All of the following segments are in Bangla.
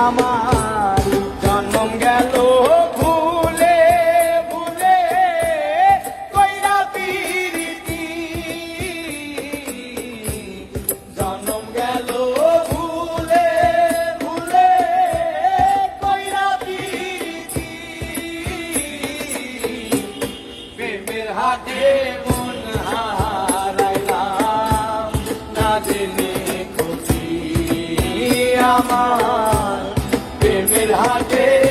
আমার হাতে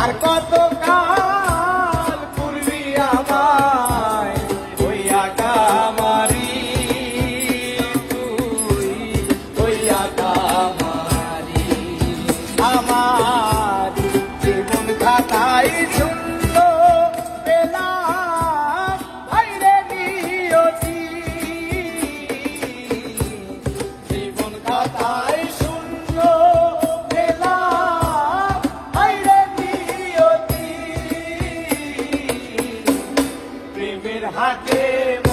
আর কত কাল হাতে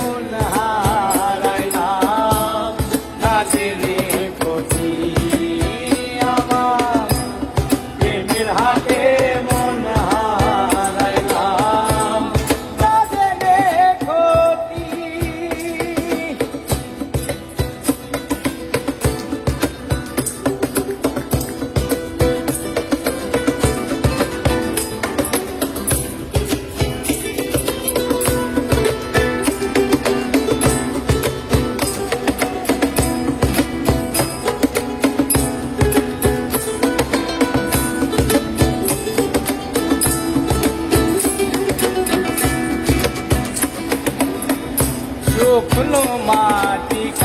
माटिक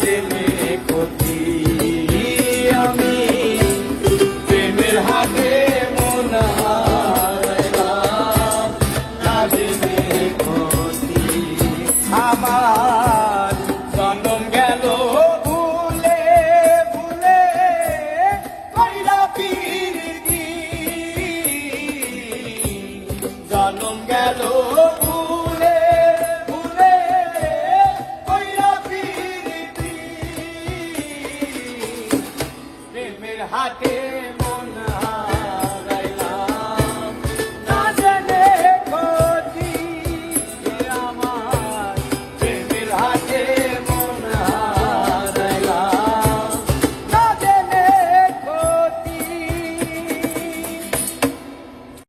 জেনে ক্ষতি। আমি প্রেমের হাতে মন না জেনে ক্ষতি। আমার